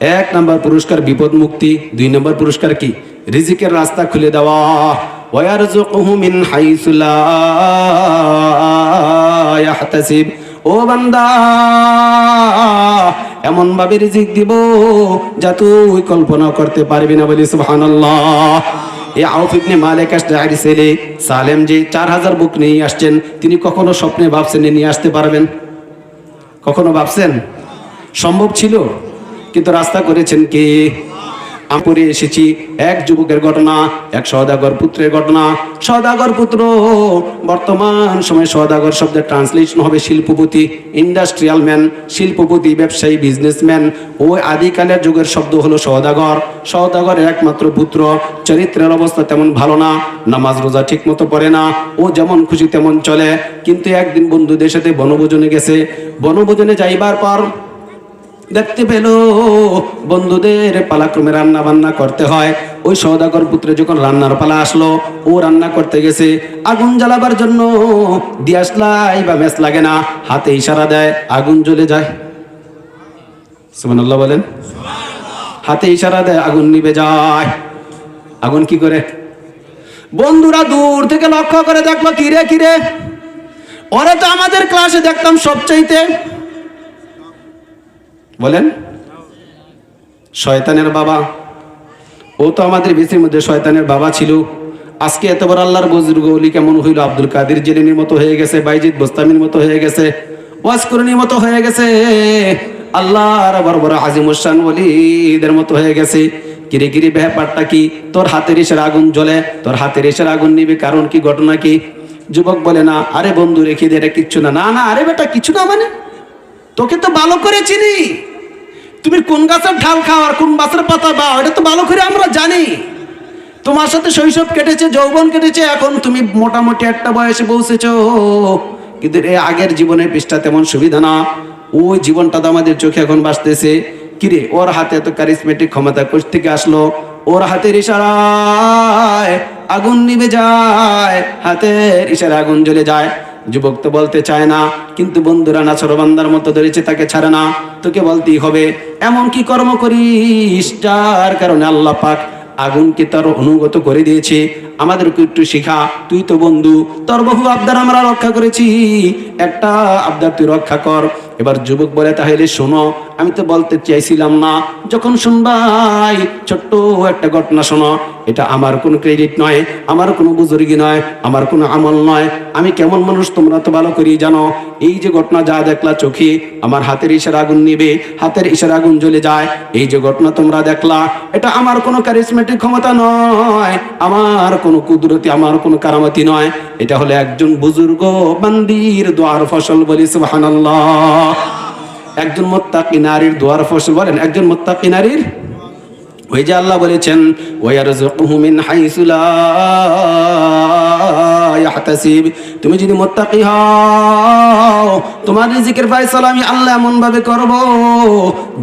এক নম্বর পুরস্কার বিপদ মুক্তি, দুই নম্বর পুরস্কার কি? রিজিকের রাস্তা খুলে দেওয়া। মিন হাইসু লা ইয়াহতাসিব। ও বান্দা এমন ভাবে রিজিক দিব যা তুই কল্পনা করতে পারবি না বলি, সুবহানাল্লাহ। এই আউফ ইবনে মালিক ছেলে, সালেম যে চার হাজার বুক নিয়ে আসছেন, তিনি কখনো স্বপ্নে ভাবছেন নিয়ে আসতে পারবেন? কখনো ভাবছেন? সম্ভব ছিল? কিন্তু রাস্তা করেছেন কে? আমি এসেছি এক যুবকের ঘটনা, এক সদাগর পুত্রের ঘটনা। সদাগর পুত্র বর্তমান সময়ে সদাগর শব্দের ট্রান্সলেশন হবে শিল্পপতি ইন্ডাস্ট্রিয়াল ম্যান শিল্পপতি, ব্যবসায়ী বিজনেসম্যান ও আদিকালের যুগের শব্দ হলো সদাগর সদাগরের একমাত্র পুত্র, চরিত্রের অবস্থা তেমন ভালো না, নামাজ রোজা ঠিক মতো পড়ে না, ও যেমন খুশি তেমন চলে। কিন্তু একদিন বন্ধুদের সাথে বনভোজনে গেছে। বনভোজনে যাইবার পর দেখতে পেল, বন্ধুদের পালাক্রমে রান্না বান্না করতে হয়। ওই সৌদাগর পুত্রে যখন রান্নার পালা আসলো, ও রান্না করতে গেছে। আগুন জ্বালাবার জন্য দিয়াসলাই বা মেস লাগে না, হাতে ইশারা দেয়, আগুন জ্বলে যায়। সুবহানাল্লাহ বলেন। হাতে ইশারা দেয়, আগুন নিভে যায়। আগুন কি করে? বন্ধুরা দূর থেকে লক্ষ্য করে দেখল, কিরে কিরে? ওরা তো আমাদের ক্লাসে দেখতাম সবচাইতে। বলেন, শয়তানের বাবা। ও তো আমাদের বেশির মধ্যে শয়তানের বাবা ছিল। আজকে এত বড় আল্লাহর বুজুর্গ অলি কেমন হইল? আব্দুল কাদির জেলিনির মতো হয়ে গেছে, বাইজিদ বোস্তামির মতো হয়ে গেছে ওয়াসকরণীর মতো হয়ে গেছে, আল্লাহর বড় বড় আজিমুসান ওলিদের মতো হয়ে গেছে। কিরে কিরে ব্যাপারটা কি? তোর হাতের এসের আগুন জ্বলে, তোর হাতের এসের আগুন নিবে কারণ কি ঘটনা কি? যুবক বলে, না, আরে বন্ধু রেখে দে এটা কিচ্ছু না। না না, আরে বেটা, কিছু না মানে? তোকে তো ভালো করে চিনি। তুমি কোন গাছের ঢাল খাও আর কোন গাছের পাতা বাও এটা তো ভালো করে আমরা জানি। তোমার সাথে শৈশব কেটেছে, যৌবন কেটেছে, এখন তুমি মোটামুটি একটা বয়সে পৌঁছেছো। কিন্তু এ আগের জীবনের পৃষ্ঠা তেমন সুবিধা না। ওই জীবনটা তো আমাদের চোখে এখন বাঁচতেছে। কিরে, ওর হাতে এত কারিসমেটিক ক্ষমতা কোষ থেকে আসলো? ওর হাতের ইশারায় আগুন নিভে যায়, হাতের ইশারায় আগুন জ্বলে যায়। যুবক তো বলতে চায় না, কিন্তু বন্ধুরা নাছরবান্দার মতো ধরেছে, তাকে ছাড়ে না। তোকে বলতেই হবে, এমন কি কর্ম করিস যার কারণে আল্লাহ পাক আগুনকে তার অনুগত করে দিয়েছে? আমাদেরকে একটু শিখা, তুই তো বন্ধু, তোর বহু আবদার আমরা রক্ষা করেছি। একটা আবদার তুই রক্ষা কর। এবার যুবক বলে, তাহলে শোনো, আমি তো বলতে চাইছিলাম না, যখন শুনবাই, ছোট্ট একটা ঘটনা শোনো। এটা আমার কোনো ক্রেডিট নয়, আমার কোনো বুজুর্গি নয়, আমার কোনো আমল নয়। আমি কেমন মানুষ তোমরা তো ভালো করেই জানো। এই যে ঘটনা যা দেখলা চোখে, আমার হাতের ইশারা আগুন নিবে, হাতের ইশারা আগুন জ্বলে যায়। এই যে ঘটনা তোমরা দেখলা, এটা আমার কোনো কারিসমেটিক ক্ষমতা নয়, আমার কোনো কুদরতি, আমার কোনো কারামতি নয়। এটা হলো একজন বুজুর্গ বান্দির দোয়ার ফসল বলি, সুবহানাল্লাহ। একজন মোত্তাকি নারীর দোয়ার ফসল বলেন, একজন মোত্তাকি নারীর ওই যে আল্লাহ বলেছেন ওয়ারযুকুহু মিন হাইসু লা ইয়াহতাসিব, তুমি যদি মুত্তাকি হও, তোমার রিজিকের ফয়সালা আমি আল্লাহ এমন ভাবে করব,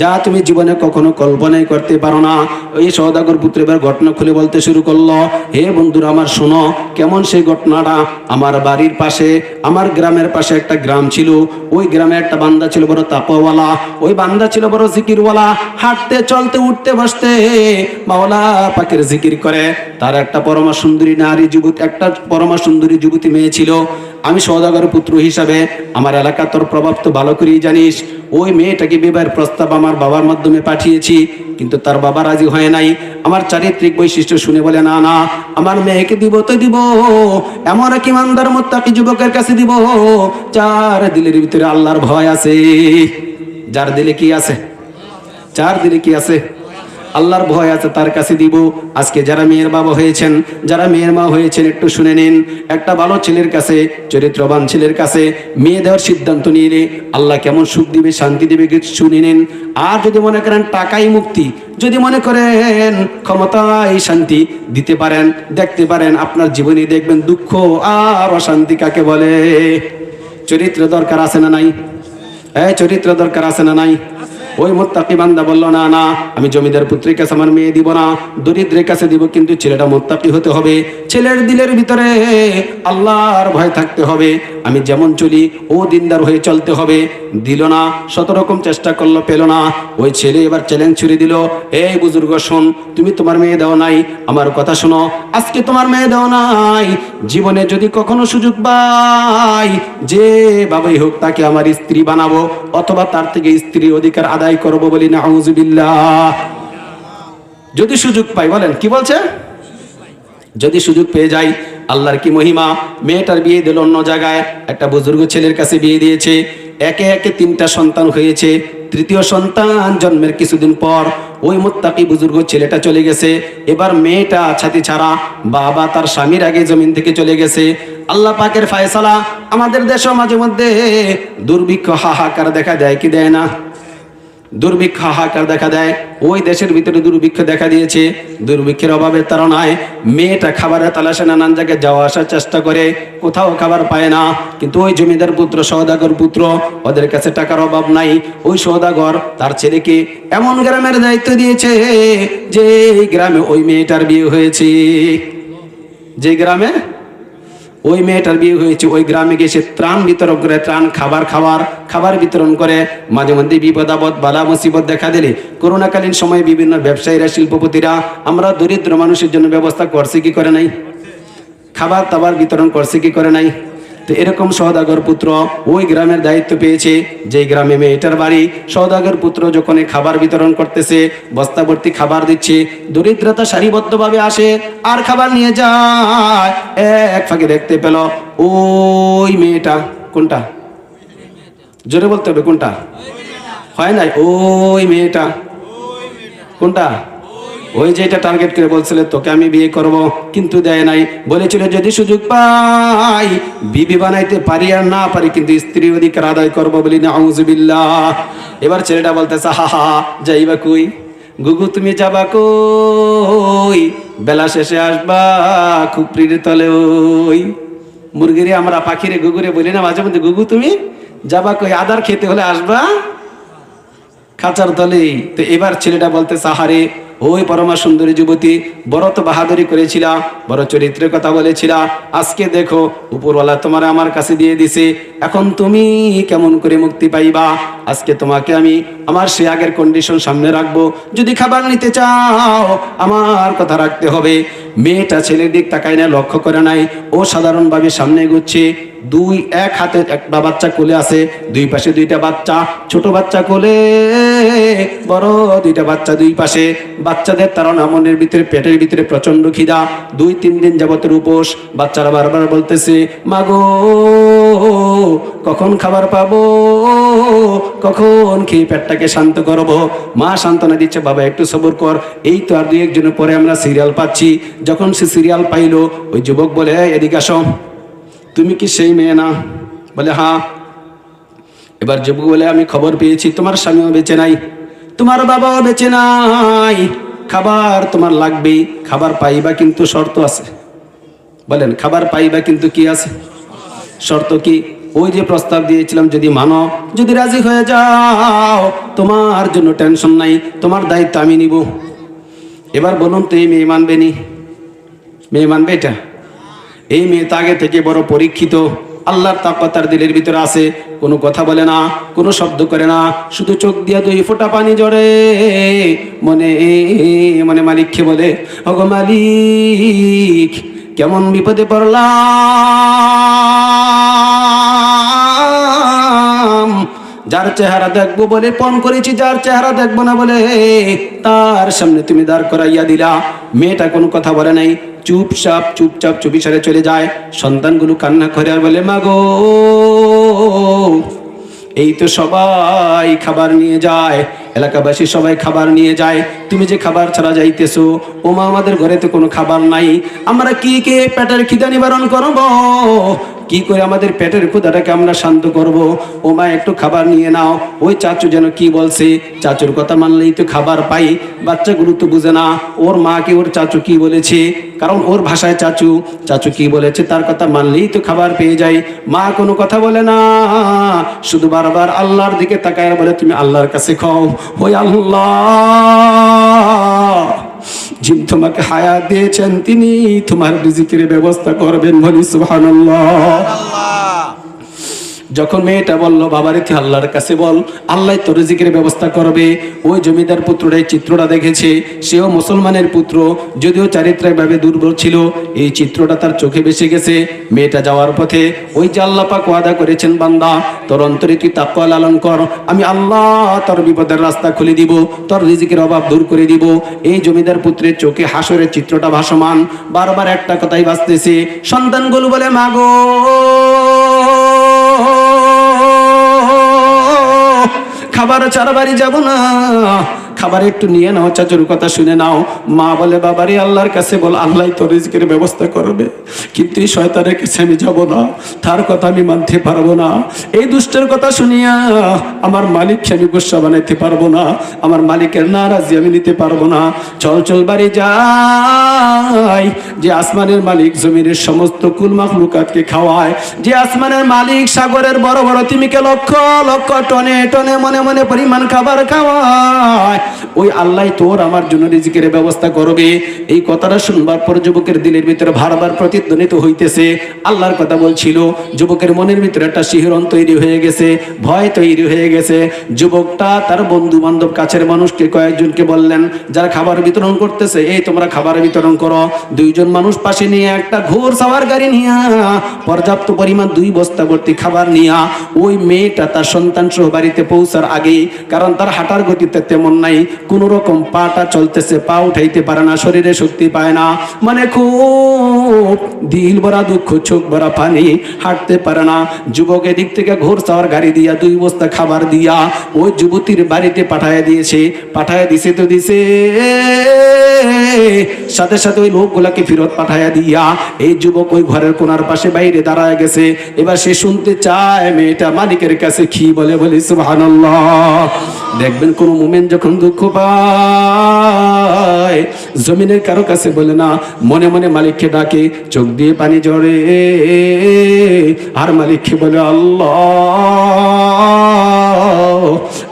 যা তুমি জীবনে কখনো কল্পনাই করতে পারো না। এই সওদাগর পুত্র এবার ঘটনা খুলে বলতে শুরু করল, হে বন্ধুরা আমার, শোনো, কেমন সেই ঘটনাটা? আমার বাড়ির পাশে, আমার গ্রামের পাশে একটা গ্রাম ছিল। ওই গ্রামে একটা বান্দা ছিল বড় তাপওয়ালা। ওই বান্দা ছিল বড় জিকিরওয়ালা। হাঁটতে, চলতে, উঠতে, বসতে মাওলা পাকের জিকির করে। তার একটা পরমা সুন্দরী নারী যুবতী একটা পরমা সুন্দরী যুবতী মেয়ে ছিল। আমি সৌদাগর পুত্র হিসাবে আমার এলাকা তোর প্রভাব তো ভালো করেই জানিস। ওই মেয়েটাকে বিবাহের প্রস্তাব আমার বাবার মাধ্যমে পাঠিয়েছি, কিন্তু তার বাবা রাজি হয় নাই। আমার চারিত্রিক বৈশিষ্ট্য শুনে বলে, না না, আমার মেয়েকে দিব তো দিব। এমন এক ইমানদার মোত্তাকি যুবকের কাছে দিব চার দিলের ভিতরে আল্লাহর ভয় আছে। যার দিলে কি আছে? চার দিলে কি আছে? আল্লাহর ভয় আছে, তার কাছে দিব। আজকে যারা মেয়ের বাবা হয়েছেন, যারা মেয়ের মা হয়েছেন, একটু শুনে নিন। একটা ভালো ছেলের কাছে, চরিত্রবান ছেলের কাছে মেয়ে দেওয়ার সিদ্ধান্ত নিলে আল্লাহ কেমন সুখ দিবে, শান্তি দিবে, কিছু শুনে নিন। আর যদি মনে করেন টাকাই মুক্তি, যদি মনে করেন ক্ষমতাই শান্তি, দিতে পারেন, দেখতে পারেন, আপনার জীবনে দেখবেন দুঃখ আর অশান্তি কাকে বলে। চরিত্র দরকার আছে না নাই? হ্যাঁ চরিত্র দরকার আছে না নাই? ওই মোত্তাকি বান্দা বলল, না না, আমি জমিদার পুত্রের কাছে আমার মেয়ে দিব না। দরিদ্রের কাছে দিব, কিন্তু ছেলেটা মোত্তাকি হতে হবে। ছেলের দিলের ভিতরে আল্লাহর ভয় থাকতে হবে। আমি যেমন চলি, ও দিনদার হয়ে চলতে হবে। দিল না, শত রকম চেষ্টা করল, পেল না। ওই ছেলে এবার চ্যালেঞ্জ ছুড়ে দিল এই বুজুর্গ, শোন, তুমি তোমার মেয়ে দাও নাই। আমার কথা শোনো, আজকে তোমার মেয়ে দাও নাই। জীবনে যদি কখনো সুযোগ পাই, যে বাবাই হোক তাকে আমার স্ত্রী বানাবো, অথবা তার থেকে স্ত্রীর অধিকার আদায় করব বলি না যদি সুযোগ পাই, বলেন, কি বলছে? যদি সুযোগ পেয়ে যাই, আল্লাহর কি মহিমা? মেয়েটার বিয়ে দিল অন্য জায়গায়, একটা বুজুর্গ ছেলের কাছে বিয়ে দিয়েছে, একে একে তিনটা সন্তান হয়েছে তৃতীয় সন্তান জন্মের কিছুদিন পর ওই মোত্তাকি বুজুর্গ ছেলেটা চলে গেছে। এবার মেয়েটা ছাতি ছাড়া বাবা তার স্বামীর আগে জমিন থেকে চলে গেছে। আল্লাহ পাকের ফায়সালা আমাদের দেশ মাঝে মধ্যে দুর্ভিক্ষ, হাহাকার দেখা দেয় কি দেয় না? দুর্ভিক্ষ হাহাকার দেখা দেয়। ওই দেশের ভিতরে দুর্ভিক্ষ দেখা দিয়েছে। দুর্ভিক্ষের অভাবে তাড়নায় মেয়েটা খাবারের তালাশে নানান জায়গায় যাওয়া আসার চেষ্টা করে, কোথাও খাবার পায় না। কিন্তু ওই জমিদার পুত্র সৌদাগর পুত্র, ওদের কাছে টাকার অভাব নাই। ওই সৌদাগর তার ছেলেকে এমন গ্রামের দায়িত্ব দিয়েছে যে গ্রামে ওই মেয়েটার বিয়ে হয়েছে। যে গ্রামে ওই মেয়েটার বিয়ে হয়েছে, ওই গ্রামে গিয়ে সে ত্রাণ বিতরণ করে, ত্রাণ খাবার খাওয়ার, খাবার বিতরণ করে, মাঝে মধ্যে বিপদ আপদ, বালা মুসিবত দেখা দিলে। করোনাকালীন সময়ে বিভিন্ন ব্যবসায়ীরা, শিল্পপতিরা, আমরা দরিদ্র মানুষের জন্য ব্যবস্থা করছে কি করে নাই? খাবার দাবার বিতরণ করছে কি করে নাই? তো এরকম সৌদাগর পুত্র ওই গ্রামের দায়িত্ব পেয়েছে যে গ্রামে মেয়েটার বাড়ি। সৌদাগর পুত্র যখন খাবার বিতরণ করতেছে বস্তাভর্তি খাবার দিচ্ছে, দরিদ্রতা সারিবদ্ধভাবে আসে, আর খাবার নিয়ে যায়, এক ফাঁকে দেখতে পেল ওই মেয়েটা। কোনটা? জোরে বলতে হবে, কোনটা? হয় নাই? ওই মেয়েটা। কোনটা? ওই যে এটা টার্গেট করে বলছিল, তোকে আমি বিয়ে করব। কিন্তু দেয় নাই। বলেছিল, যদি সুযোগ পাই, বিবি বানাইতে পারি আর না পারি, কিন্তু স্ত্রী অধিকার আদায় করব বলি না আউজুবিল্লাহ এবার ছেলেটা বলতেছে, হা যাইবা কই? গুগু, তুমি যাবা কই? বেলা শেষে আসবা খুপড়ির তলে ওই। মুরগিরে আমরা, পাখিরে, গুগুরে বলি না, মাঝে মধ্যে, গুগু, তুমি যাবা কই? আদার খেতে হলে আসবা খাঁচার তলেই। তো এবার ছেলেটা বলতে সাহারে ওই পরমা সুন্দরী যুবতী বড় তো বাহাদুরি করেছিলা, বড় চরিত্রের কথা বলেছিলা, আজকে দেখো উপরওয়ালা তোমার আমার কাছে দিয়ে দিছে, এখন তুমি কেমন করে মুক্তি পাইবা? আজকে তোমাকে আমি আমার সে আগের কন্ডিশন সামনে রাখব, যদি খাবার নিতে চাও, আমার কথা রাখতে হবে। মেয়েটা ছেলের দিক তাকায় না, লক্ষ্য করে নাই। ও সাধারণভাবে সামনে এগোচ্ছে। দুই এক হাতে একটা বাচ্চা কোলে আছে। দুই পাশে দুইটা বাচ্চা। ছোট বাচ্চা কোলে, বড় দুইটা বাচ্চা দুই পাশে। বাচ্চাদের তারা মনের ভিতরে, পেটের ভিতরে প্রচণ্ড খিদা। দুই তিন দিন যাবতের উপোস। বাচ্চারা বারবার বলতেছে মাগো কখন খাবার পাবো? কখন খেয়ে পেটটাকে শান্ত করব? মা সান্ত্বনা দিচ্ছে, বাবা, একটু সবর কর। এই তো আর দুই একজনের পরে আমরা সিরিয়াল পাচ্ছি। যখন সে সিরিয়াল পাইলো ওই যুবক বলে "এই, এদিকে আসো। তুমি কি সেই মেয়ে না? বলে হ্যাঁ এবার যুবক বলে আমি খবর পেয়েছি তোমার স্বামীও বেঁচে নাই তোমার বাবাও বেঁচে নাই। খাবার তোমার লাগবেই খাবার পাইবা কিন্তু শর্ত আছে। বলেন খাবার পাইবা কিন্তু কি আছে? শর্ত কি? ওই যে প্রস্তাব দিয়েছিলাম যদি মানো যদি রাজি হয়ে যাও তোমার জন্য টেনশন নাই তোমার দায়িত্ব আমি নিব। এবার বলুন তো এই মেয়ে মানবে নি? মেয়ে মানবে এটা? এই মেয়ে তো আগে থেকে বড় পরীক্ষিত। আল্লাহর তার দিলের ভিতরে আছে। কোনো কথা বলে না, কোনো শব্দ করে না। শুধু চোখ দিয়া দুই ফোঁটা পানি জড়ে মনে মনে মালিককে বলে অগো মালিক, কেমন বিপদে পড়লাম? যার চেহারা দেখব বলে পণ করেছি, যার চেহারা দেখব না বলে, তার সামনে তুমি দাঁড় করাইয়া দিলা। মেয়েটা কোনো কথা বলে নাই। চুপচাপ চুপচাপ চুপিসারে চলে যায়। সন্তানগুলো কান্না করে আর বলে মাগো এই তো সবাই খাবার নিয়ে যায়, এলাকাবাসী সবাই খাবার নিয়ে যায়। তুমি যে খাবার ছাড়া যাইতেছো, ও মা, আমাদের ঘরে তো কোনো খাবার নাই। আমরা কি, কে পেটের খিদা নিবারণ করব? কি করে আমাদের পেটের ক্ষুদাটাকে আমরা শান্ত করব? ও মা, একটু খাবার নিয়ে নাও। ওই চাচু যেন কি বলছে? চাচুর কথা মানলেই তো খাবার পাই। বাচ্চাগুলো তো বুঝে না। ওর মাকে ওর চাচু কি বলেছে? কারণ ওর ভাষায় চাচু। চাচু কি বলেছে তার কথা মানলেই তো খাবার পেয়ে যায়। মা কোনো কথা বলে না। শুধু বারবার আল্লাহর দিকে তাকায় বলে, তুমি আল্লাহর কাছে খাও। ওই আল্লাহ। যিনি তোমাকে হায়া দিয়েছেন তিনি তোমার রিজিকের ব্যবস্থা করবেন বলি সুবহানাল্লাহ। যখন মেয়েটা বলল, বাবারে, তুই আল্লাহর কাছে বল, আল্লাহ তো রিজিকের ব্যবস্থা করবে। ওই জমিদার পুত্রটা এই চিত্রটা দেখেছে, সেও মুসলমানের পুত্র, যদিও চারিত্রিকভাবে দুর্বল ছিল, এই চিত্রটা তার চোখে বেসে গেছে। মেয়েটা যাওয়ার পথে, ওই যে আল্লাহ পাক ওয়াদা করেছেন বান্দা, তোর অন্তরে তুই তাকওয়া লালন কর, আমি আল্লাহ তোর বিপদের রাস্তা খুলে দিব, তোর রিজিকের অভাব দূর করে দিব। এই জমিদার পুত্রের চোখে হাসরের চিত্রটা ভাসমান। বারবার একটা কথাই বাঁচতেছে সন্তানগুলো বলে, মাগো খাবার বাড়ি যাব না। খাবার একটু নিয়ে নাও, চাচুর কথা শুনে নাও। মা বলে, বাবারে, আল্লাহর কাছে বল, আল্লাহ তো রিজকের ব্যবস্থা করবে। কিন্তু এই শয়তানের কাছে আমি যাব না। তার কথা আমি মানতে পারব না। এই দুষ্টের কথা শুনিয়া আমার মালিককে আমি গুসা বানাইতে পারব না। আমার মালিকের নারাজি আমি নিতে পারব না। চল চল, বাড়ি যাই। যে আসমানের মালিক জমিনের সমস্ত কুল মাখলুকাতকে খাওয়ায়, যে আসমানের মালিক সাগরের বড় বড় তিমিকে লক্ষ লক্ষ টনে টনে মনে মনে পরিমাণ খাবার খাওয়ায় ওই আল্লাহ তোর আমার জন্য রিজিকের ব্যবস্থা করবে। এই কথাটা শুনবার পর যুবকের দিলের ভিতরে বারবার প্রতিধ্বনিত হইতেছে। আল্লাহর কথা বলছিল, যুবকের মনের ভিতরে একটা শিহরণ তৈরি হয়ে গেছে, ভয় তৈরি হয়ে গেছে। যুবকটা তার বন্ধু বান্ধব কাছের মানুষকে কয়েকজনকে বললেন, যারা খাবার বিতরণ করতেছে, এই তোমরা খাবার বিতরণ করো। দুইজন মানুষ পাশে নিয়ে একটা ঘোর সাওয়ার গাড়ি নিয়ে, পর্যাপ্ত পরিমাণ দুই বস্তা ভর্তি খাবার নিয়ে, ওই মেয়েটা তার সন্তান সহ বাড়িতে পৌঁছার আগে কারণ তার হাঁটার গতিতে তেমন নাই কোন রকম পাটা চলতেছে, পা উঠাইতে পারে না, শরীরে শক্তি পায় না। মানে খুব দিল ভরা দুঃখ, চোখ ভরা পানি, হাঁটতে পারে না। যুবক এদিক থেকে ঘোর চাওয়ার গাড়ি দিয়া, দুই বস্তা খাবার দিয়া ওই যুবতীর বাড়িতে পাঠায় দিয়েছে। পাঠায় দিছে তো দিছে। সাথে সাথে ওই লোকগুলাকে ফেরত পাঠায়া দিয়া এই যুবক ওই ঘরের কোনার পাশে বাইরে দাঁড়ায় গেছে। এবার সে শুনতে চায়, মেয়েটা মালিকের কাছে কি বলে বলি, সুবহানাল্লাহ। দেখবেন কোন মোমেন যখন দুঃখ পায়। জমিনের কারও কাছে বলে না, মনে মনে মালিককে ডাকে, চোখ দিয়ে পানি জড়ে আর মালিককে বলে, আল্লাহ।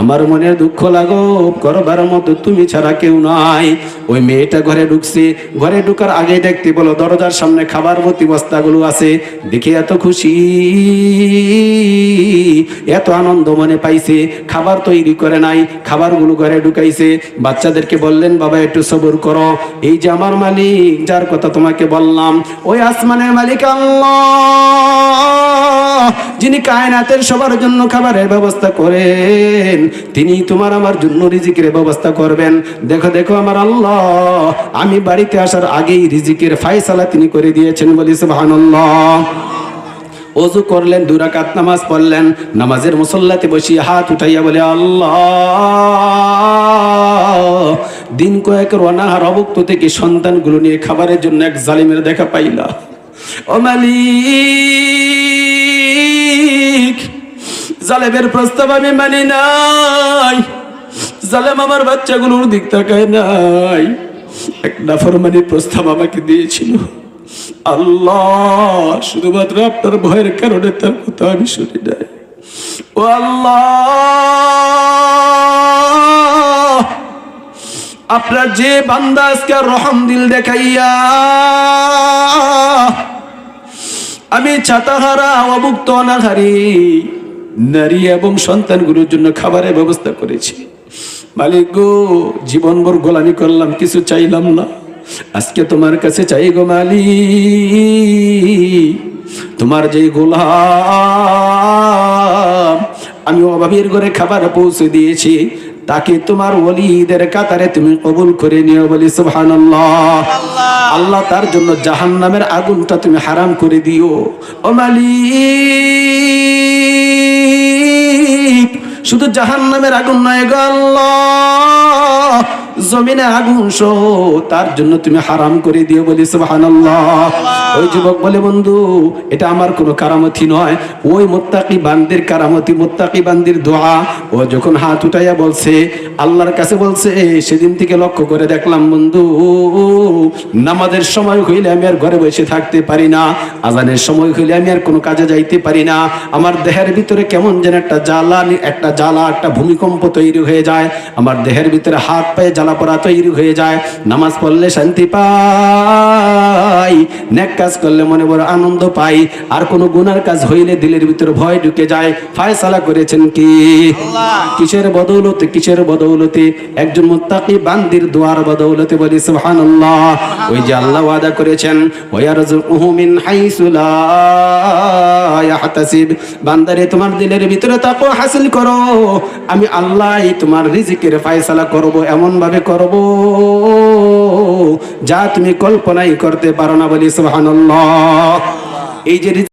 আমার মনের দুঃখ লাগো, করবার মতো তুমি ছাড়া কেউ নাই। ওই মেয়েটা ঘরে ঢুকছে, ঘরে ঢুকার আগে দেখতে বলো, দরজার সামনে খাবার ভর্তি বস্তাগুলো আছে, দেখে এত খুশি। এত আনন্দ মনে পাইছে, খাবার তৈরি করে নাই, খাবারগুলো ঘরে ঢুকাইছে। বাচ্চাদেরকে বললেন, বাবা, একটু সবর করো। এই যে আমার মালিক, যার কথা তোমাকে বললাম, ওই আসমানের মালিক আল্লাহ। যিনি কায়নাতের সবার জন্য খাবারের ব্যবস্থা করেন, তিনি তোমার আমার জন্য রিজিকের ব্যবস্থা করবেন। দেখো দেখো আমার আল্লাহ, আমি বাড়িতে আসার আগেই রিজিকের ফায়সালা তিনি করে দিয়েছেন বলি সুবহানাল্লাহ। অজু করলেন দুরাকাত নামাজ পড়লেন, নামাজের মুসল্লাতে বসিয়ে হাত উঠাইয়া বলে, আল্লাহ, দিন কয়েকের অনাহার অবক্ত থেকে সন্তানগুলো নিয়ে খাবারের জন্য এক জালিমের দেখা পাইলা। ও মালিক জালেমের প্রস্তাব আমি মানি নাই। জালেম আমার বাচ্চাগুলোর দিক তাকায় নাই। এক নাফরমানির প্রস্তাব আমাকে দিয়েছিল। আল্লাহ, শুধুমাত্র আপনার ভয়ের কারণে তার কথা আমি শুনি নাই। ও আল্লাহ, আপনার যে বান্দা আজকে রহম দিল দেখাইয়া, আমি ছাতাহারা অভুক্ত অনাহারি। নারী এবং সন্তানগুলোর জন্য খাবারের ব্যবস্থা করেছি। মালিক গো জীবনভর গোলামি করলাম, কিছু চাইলাম না। আজকে তোমার কাছে চাই গো মালিক। তোমার যে গোলাম, আমি অভাবীর ঘরে খাবার পৌঁছে দিয়েছি। তাকে তোমার ওলিদের কাতারে তুমি কবুল করে নিও বলি, সুবহানাল্লাহ। আল্লাহ তার জন্য জাহান্নামের আগুনটা তুমি হারাম করে দিও। ও মালিক শুধু জাহান্নামের আগুন নয় গো আল্লাহ। জমিনে আগুন সহ, তার জন্য তুমি হারাম করে দিও বলি সুবহানাল্লাহ। ওই যুবক বলে, বন্ধু, এটা আমার কোনো কারামতি নয়। ওই মোত্তাকি বান্দির কারামতি, মোত্তাকি বান্দির দোয়া। ও যখন হাত উঠাইয়া বলছে, আল্লাহর কাছে বলছে, সেদিন থেকে লক্ষ্য করে দেখলাম, বন্ধু, নামাজের সময় হইলে আমি আর ঘরে বসে থাকতে পারি না। আজানের সময় হইলে আমি আর কোনো কাজে যাইতে পারি না। আমার দেহের ভিতরে কেমন যেন একটা জ্বালা একটা জ্বালা, একটা ভূমিকম্প তৈরি হয়ে যায়। আমার দেহের ভিতরে হাত পায়ে জ্বালা পড়া তৈরি হয়ে যায়। নামাজ পড়লে শান্তি পাই, নেক কাজ করলে মনে বড় আনন্দ পাই। আর কোনো গুনার কাজ হইলে দিলের ভিতরে ভয় ঢুকে যায়। ফায়সালা করেছেন কি? কিসের বদৌলতে কিসের বদৌলতে? একজন মুত্তাকি বান্দির দোয়ার বদৌলতে বলি, সুবহানাল্লাহ। ওই যে আল্লাহ ওয়াদা করেছেন ওয়ারযুকুহু মিন হাইসু লা ইয়াহতাসিব। বান্দারে, তোমার দিলের ভিতরে তাকওয়া হাসিল করো। আমি আল্লাহই তোমার রিজিকের ফয়সালা করব এমন ভাবে করব? যা তুমি কল্পনাই করতে পারো না বলি সুবহানাল্লাহ। এই যে